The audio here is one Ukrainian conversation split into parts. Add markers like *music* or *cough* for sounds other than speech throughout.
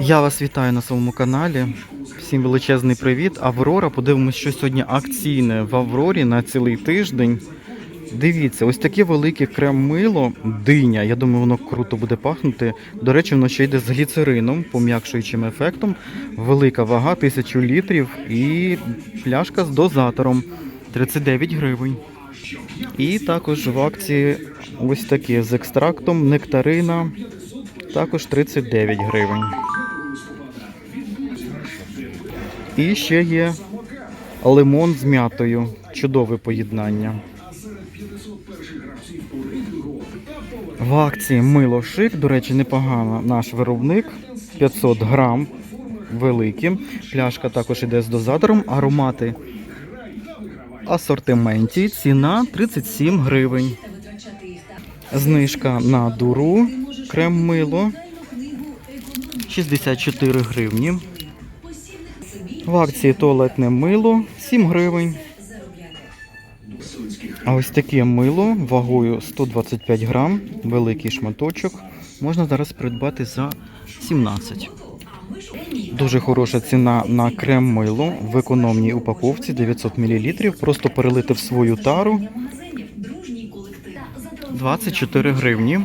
Я вас вітаю на своєму каналі. Всім величезний привіт. Аврора. Подивимось, що сьогодні акційне в Аврорі на цілий тиждень. Дивіться, ось таке велике крем-мило, диня. Я думаю, воно круто буде пахнути. До речі, воно ще йде з гліцерином, пом'якшуючим ефектом. Велика вага, 1000 літрів і пляшка з дозатором 39 гривень. І також в акції ось такі з екстрактом нектарина, також 39 гривень. І ще є лимон з м'ятою. Чудове поєднання. В акції мило шик, до речі, непогано наш виробник. 500 грам великі. Пляшка також іде з дозатором. Аромати асортименті. Ціна 37 гривень. Знижка на дуру. Крем мило 64 гривні. В акції туалетне мило 7 гривень. А ось таке мило вагою 125 грам, великий шматочок. Можна зараз придбати за 17. Дуже хороша ціна на крем мило в економній упаковці 900 мл. Просто перелити в свою тару 24 гривні.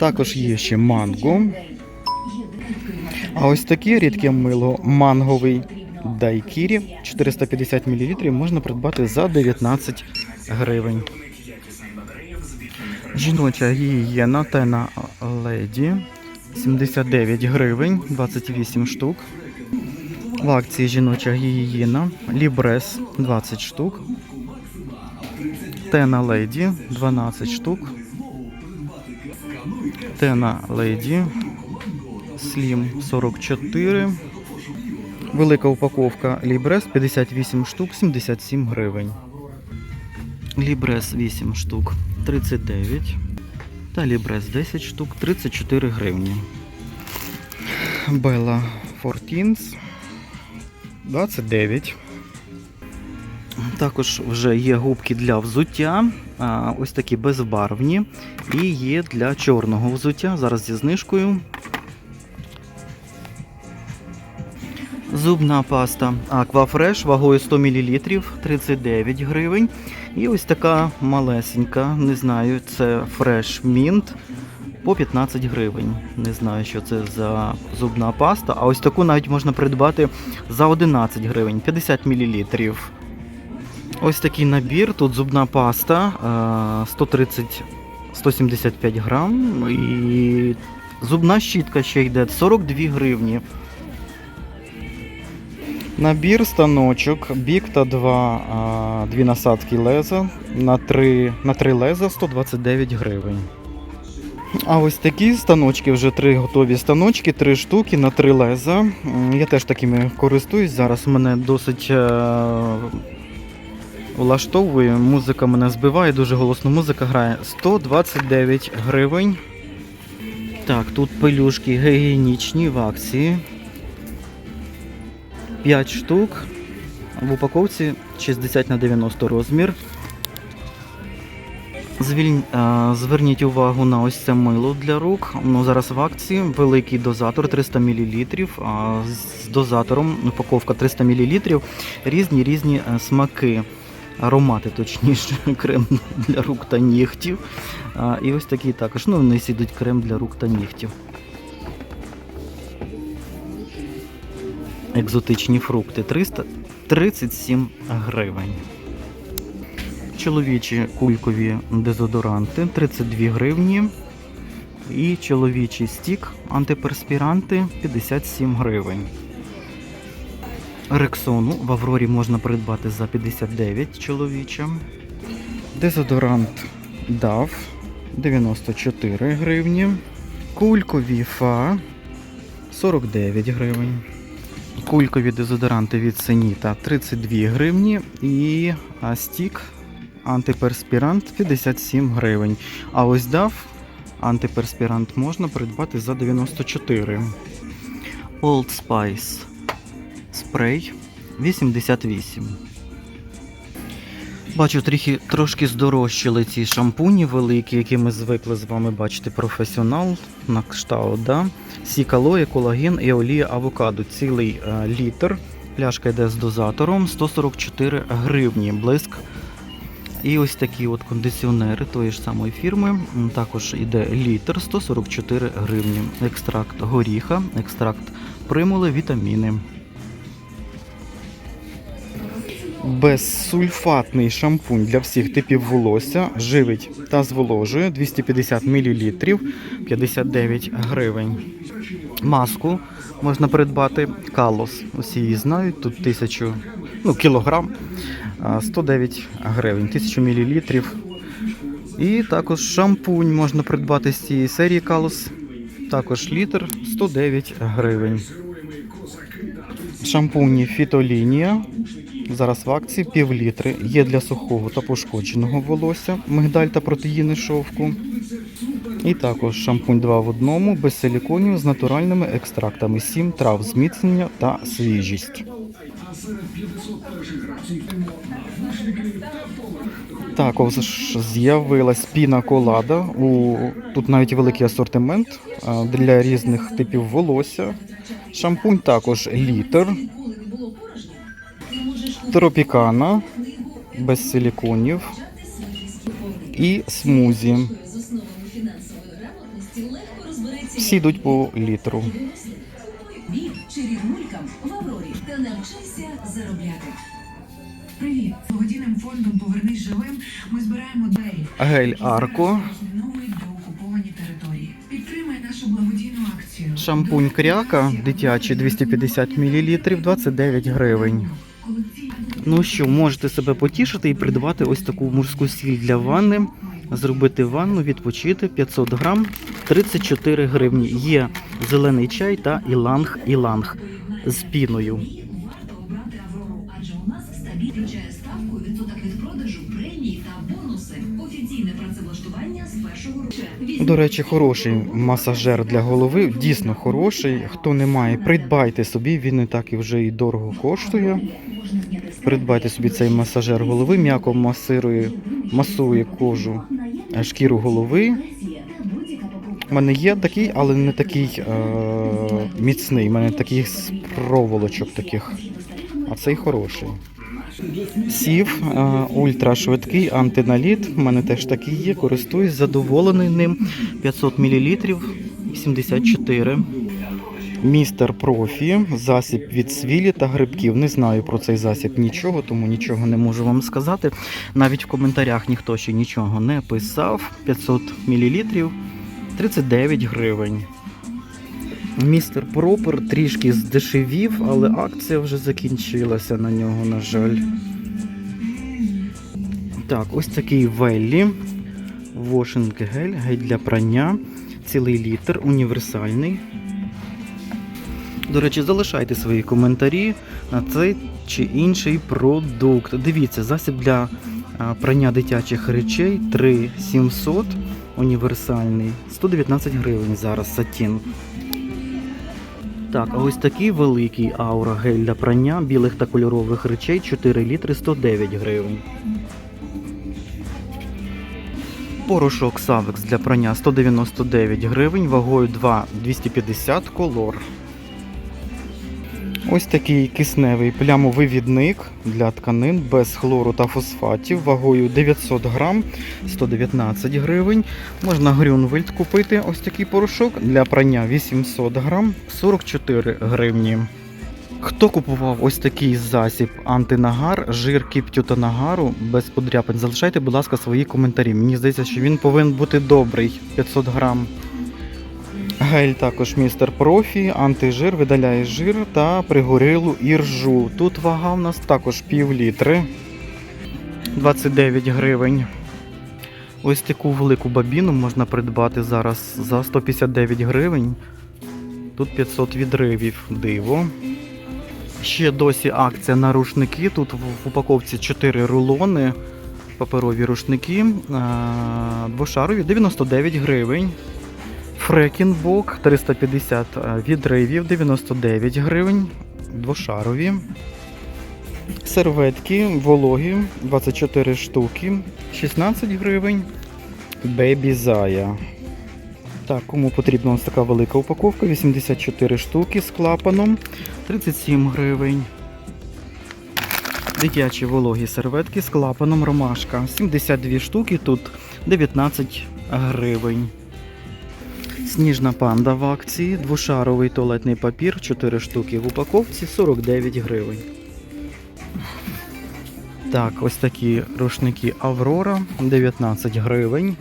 Також є ще манго. А ось таке рідке мило манговий дайкірі 450 мл можна придбати за 19 гривень. Жіноча гігієна тена леді 79 гривень, 28 штук. В акції жіноча гігієна Лібрес 20 штук. Тена леді 12 штук. Тена леді Слім 44. Велика упаковка Лібрес 58 штук, 77 гривень. Лібрес 8 штук 39. Та Лібрес 10 штук 34 гривні. Бела Фортінс 29. Також вже є губки для взуття, ось такі безбарвні. І є для чорного взуття. Зараз зі знижкою Зубна паста Aquafresh вагою 100 мл 39 гривень. І ось така малесенька, не знаю, це Fresh Mint по 15 гривень. Не знаю, що це за зубна паста. А ось таку навіть можна придбати за 11 гривень, 50 мл. Ось такий набір. Тут зубна паста е, 130 175 грам. І зубна щітка ще йде 42 гривні. Набір станочок Бікта 2, а, дві насадки леза на 3, на 3 леза 129 гривень. А ось такі станочки, вже три готові станочки, три штуки на три леза. Я теж такими користуюсь. Зараз у мене досить е, влаштовує. Музика мене збиває, дуже голосно музика грає. 129 гривень. Так, тут пелюшки гігієнічні в акції. 5 штук. В упаковці 60 на 90 розмір. Звіль... Зверніть увагу на ось це мило для рук. Воно зараз в акції. Великий дозатор 300 мл. З дозатором упаковка 300 мл. Різні різні е, смаки. Аромати, точніше, *laughs* крем для рук та нігтів. А, і ось такий також. Ну, вони сідуть крем для рук та нігтів. екзотичні фрукти 337 гривень. Чоловічі кулькові дезодоранти 32 гривні. І чоловічий стік антиперспіранти 57 гривень. Рексону в Аврорі можна придбати за 59 чоловіча. Дезодорант DAV 94 гривні. Кулькові фа 49 гривень. Кулькові дезодоранти від Сеніта 32 гривні і стік антиперспірант 57 гривень. А ось дав антиперспірант можна придбати за 94. Old Spice спрей 88. Бачу, трохи, трошки здорожчали ці шампуні великі, які ми звикли з вами бачити. Професіонал на кшталт, да? Сікалоє, колаген і олія авокадо. Цілий е, літр. Пляшка йде з дозатором 144 гривні. Блиск. І ось такі от кондиціонери тої ж самої фірми. Також йде літр 144 гривні. Екстракт горіха, екстракт примули, вітаміни. Безсульфатний шампунь для всіх типів волосся живить та зволожує 250 мл 59 гривень. Маску можна придбати калос. Усі її знають. Тут 1000 ну, кілограм 109 гривень, 1000 мл. І також шампунь можна придбати з цієї серії калос. Також літр 109 гривень. Шампуні Фітолінія. Зараз в акції пів літри. Є для сухого та пошкодженого волосся, мигдаль та протеїни шовку. І також шампунь 2 в одному без силіконів з натуральними екстрактами 7 трав зміцнення та свіжість. Також з'явилась піна колада. У... Тут навіть великий асортимент для різних типів волосся. Шампунь також літр. Тропікана без силіконів і смузі. Всі йдуть по літру. Від чарівнулькам в Аврорі та навчайся заробляти. Привіт! Благодійним фондом Повернись живим. Ми збираємо двері. Гель Арко, окуповані території. Підтримай нашу благодійну акцію. шампунь кряка дитячий 250 мл 29 гривень. Ну що, можете себе потішити і придбати ось таку морську сіль для ванни, зробити ванну, відпочити 500 грам 34 гривні. Є зелений чай та іланг-іланг з піною. адже у нас стабільно включає ставку, відсоток від продажу, премії та бонуси. Офіційне працевлаштування з першого року. До речі, хороший масажер для голови, дійсно хороший. Хто не має, придбайте собі, він не так і вже і дорого коштує. Придбайте собі цей масажер голови, м'яко масирує, масує кожу, е, шкіру голови. У мене є такий, але не такий е- міцний. У мене такий з проволочок таких. А цей хороший. Сів е, ультрашвидкий антиналіт. У мене теж такий є. Користуюсь, задоволений ним. 500 мл 84. Містер Профі, засіб від свілі та грибків. Не знаю про цей засіб нічого, тому нічого не можу вам сказати. Навіть в коментарях ніхто ще нічого не писав. 500 мл 39 гривень. Містер Пропер трішки здешевів, але акція вже закінчилася на нього, на жаль. Так, ось такий Веллі. Washing гель, гель для прання. Цілий літр, універсальний. До речі, залишайте свої коментарі на цей чи інший продукт. Дивіться, засіб для прання дитячих речей 3700 універсальний. 119 гривень зараз сатін. Так, ось такий великий аура гель для прання білих та кольорових речей 4 літри 109 гривень. Порошок Савекс для прання 199 гривень, вагою 2 250 колор. Ось такий кисневий плямовивідник для тканин без хлору та фосфатів вагою 900 грам 119 гривень. Можна Грюнвельд купити ось такий порошок для прання 800 грам 44 гривні. Хто купував ось такий засіб антинагар, жир кіптю та нагару без подряпин? Залишайте, будь ласка, свої коментарі. Мені здається, що він повинен бути добрий 500 грам. Гель також містер профі, антижир, видаляє жир та пригорілу іржу. Тут вага в нас також пів літри. 29 гривень. Ось таку велику бабіну можна придбати зараз за 159 гривень. Тут 500 відривів. Диво. Ще досі акція на рушники. Тут в упаковці 4 рулони. Паперові рушники. Двошарові 99 гривень. Фрекінбок 350 відривів 99 гривень. Двошарові. Серветки вологі 24 штуки, 16 гривень. Бебі Зая. Так, кому потрібна ось така велика упаковка, 84 штуки з клапаном, 37 гривень. Дитячі вологі серветки з клапаном ромашка. 72 штуки, тут 19 гривень. Сніжна панда в акції, двошаровий туалетний папір, 4 штуки в упаковці, 49 гривень. Так, ось такі рушники Аврора, 19 гривень.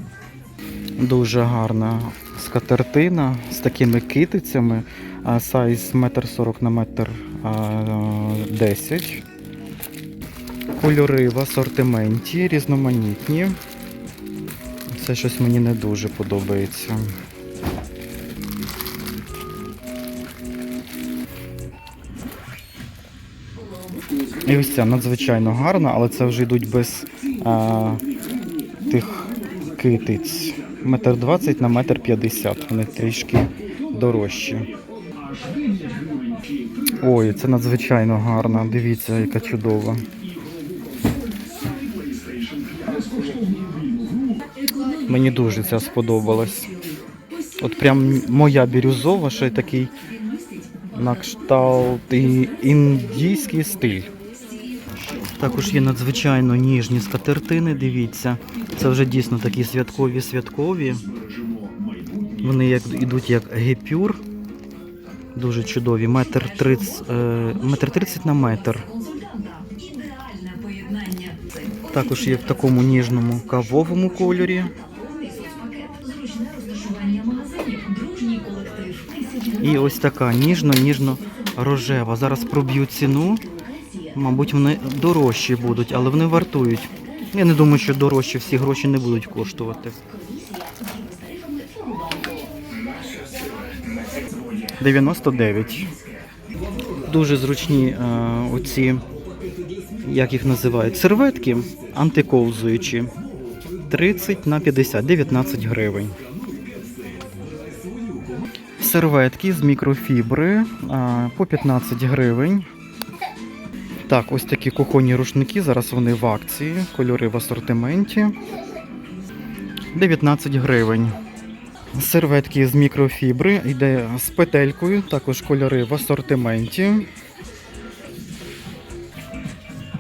Дуже гарна скатертина з такими китицями. Сайз 1,40 на метр а, 10. Кольори в асортименті, різноманітні. Це щось мені не дуже подобається. І ось ця надзвичайно гарна, але це вже йдуть без а, тих китиць. Метр двадцять на метр п'ятдесят. Вони трішки дорожчі. Ой, це надзвичайно гарна. Дивіться, яка чудова. Мені дуже ця сподобалась. От прям моя бірюзова, ще такий на кшталт і індійський стиль. Також є надзвичайно ніжні скатертини, дивіться. Це вже дійсно такі святкові святкові. Вони як ідуть як гепюр. Дуже чудові. Метр тридцять, е, метр тридцять на метр. Також є в такому ніжному кавовому кольорі. І ось така ніжно-ніжно-рожева. Зараз проб'ю ціну. Мабуть, вони дорожчі будуть, але вони вартують. Я не думаю, що дорожчі всі гроші не будуть коштувати. 99. Дуже зручні е, оці, як їх називають, серветки антиковзуючі. 30 на 50, 19 гривень. Серветки з мікрофібри а, по 15 гривень. Так, ось такі кухонні рушники. Зараз вони в акції. Кольори в асортименті. 19 гривень. Серветки з мікрофібри. Йде з петелькою. Також кольори в асортименті.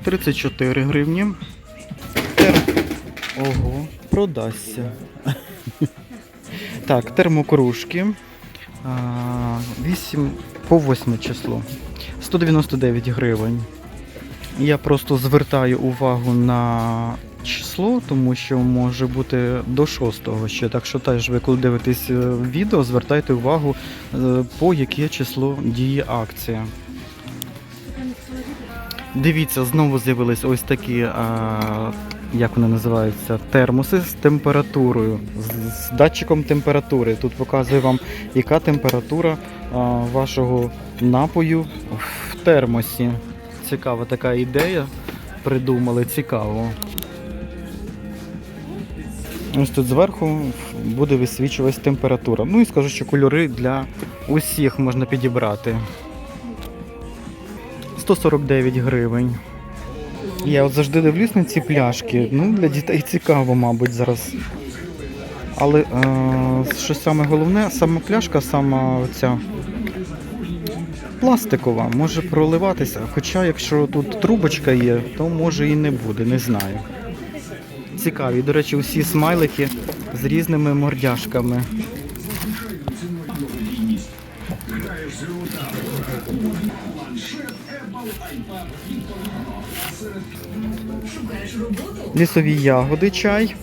34 гривні. Тер- Ого, продасться. Так, термокружки. 8 по 8 число. 199 гривень. Я просто звертаю увагу на число, тому що може бути до 6 ще. Так що теж ви коли дивитесь е, відео, звертайте увагу, е, по яке число діє акція. Дивіться, знову з'явились ось такі, а, як вони називаються, термоси з температурою, з, з датчиком температури. Тут показує вам, яка температура а, вашого напою в термосі. Цікава така ідея. Придумали, цікаво. Ось тут зверху буде висвічуватись температура. Ну і скажу, що кольори для усіх можна підібрати. 149 гривень. Я от завжди дивлюсь на ці пляшки. Ну, для дітей цікаво, мабуть, зараз. Але е, що саме головне, сама пляшка, сама ця пластикова, може проливатися. Хоча, якщо тут трубочка є, то може і не буде, не знаю. Цікаві, до речі, усі смайлики з різними мордяшками. Лісові ягоди, чай.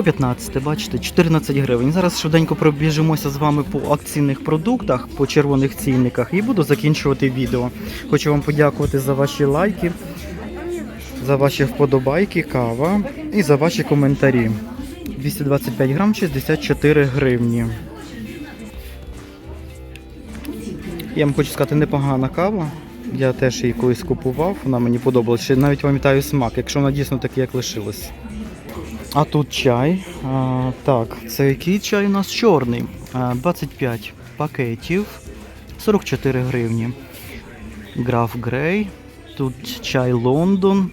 По 15, бачите, 14 гривень. Зараз швиденько пробіжимося з вами по акційних продуктах, по червоних цінниках і буду закінчувати відео. Хочу вам подякувати за ваші лайки, за ваші вподобайки, кава і за ваші коментарі. 225 грам 64 гривні. Я вам хочу сказати, непогана кава. Я теж її колись купував, вона мені подобалась. Ще навіть пам'ятаю смак, якщо вона дійсно такий, як лишилась. А тут чай. А, так, це який чай у нас чорний. 25 пакетів, 44 гривні. Граф Грей, Тут чай Лондон,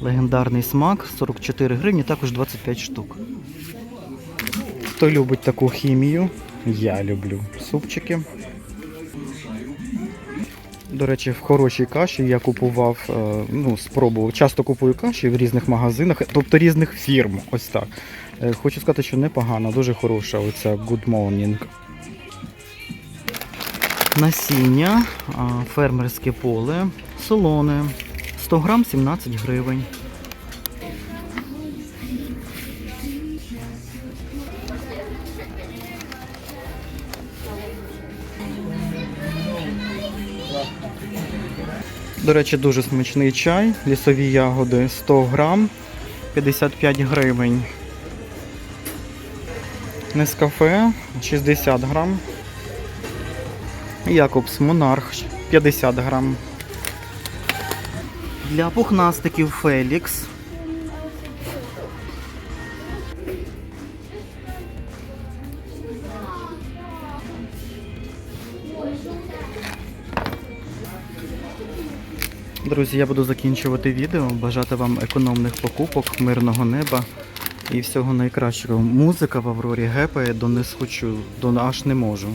легендарний смак, 44 гривні, також 25 штук. Хто любить таку хімію? Я люблю. Супчики. До речі, в хорошій каші я купував, е, ну, спробував. Часто купую каші в різних магазинах, тобто різних фірм. Ось так. Е, Хочу сказати, що непогана, дуже хороша оця Good Morning. Насіння, фермерське поле, солоне. 100 грам 17 гривень. До речі, дуже смачний чай, лісові ягоди 100 грам, 55 гривень. Нескафе 60 грам. Якобс Монарх 50 грам. Для пухнастиків Фелікс. Друзі, я буду закінчувати відео. Бажати вам економних покупок, мирного неба і всього найкращого. Музика в Аврорі гепає до не схочу, до аж не можу.